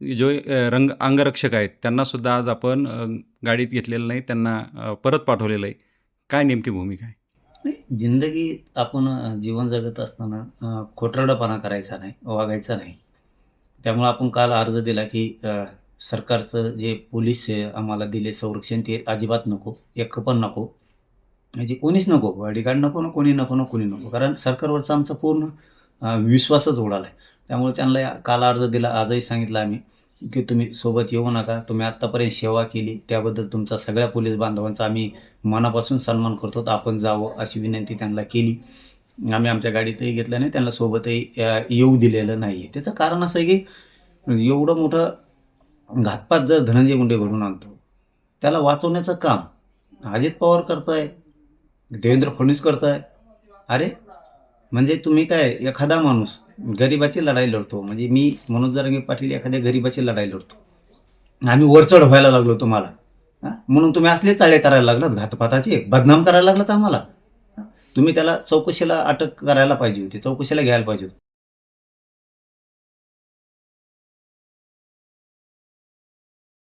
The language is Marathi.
जो रंग अंगरक्षक आहेत त्यांनासुद्धा आज आपण गाडीत घेतलेलं नाही त्यांना परत पाठवलेलं आहे. काय नेमकी भूमिका आहे? नाही जिंदगीत आपण जीवन जगत असताना खोटरडपणा करायचा नाही वागायचा नाही. त्यामुळे आपण काल अर्ज दिला की सरकारचं जे पोलीस आम्हाला दिले संरक्षण ते अजिबात नको एक पण नको. म्हणजे कोणीच नको बॉडीगार्ड नको ना कोणी नको ना कोणी नको. कारण सरकारवरचा आमचा पूर्ण विश्वासच उडाला आहे त्यामुळे त्यांना काला काल अर्ज दिला आजही सांगितलं आम्ही की तुम्ही सोबत येऊ नका. तुम्ही आत्तापर्यंत सेवा केली त्याबद्दल तुमचा सगळ्या पोलीस बांधवांचा आम्ही मनापासून सन्मान करतो. तर आपण जावं अशी विनंती त्यांना केली. आम्ही आमच्या गाडीतही घेतलं नाही त्यांना सोबतही येऊ दिलेलं नाही आहे त्याचं कारण असं आहे की एवढं मोठं घातपात जर धनंजय मुंडे घडून आणतो त्याला वाचवण्याचं काम अजित पवार करताय देवेंद्र फडणवीस करताय. अरे म्हणजे तुम्ही काय एखादा माणूस गरिबाची लढाई लढतो. म्हणजे मी मनोज जरांगे पाटील एखाद्या गरिबाची लढाई लढतो. आम्ही वरचढ व्हायला लागलो तुम्हाला. म्हणून तुम्ही असले चाळे करायला लागलात घातपाताचे बदनाम करायला लागलात आम्हाला. तुम्ही त्याला चौकशीला अटक करायला पाहिजे होती चौकशीला घ्यायला पाहिजे होती.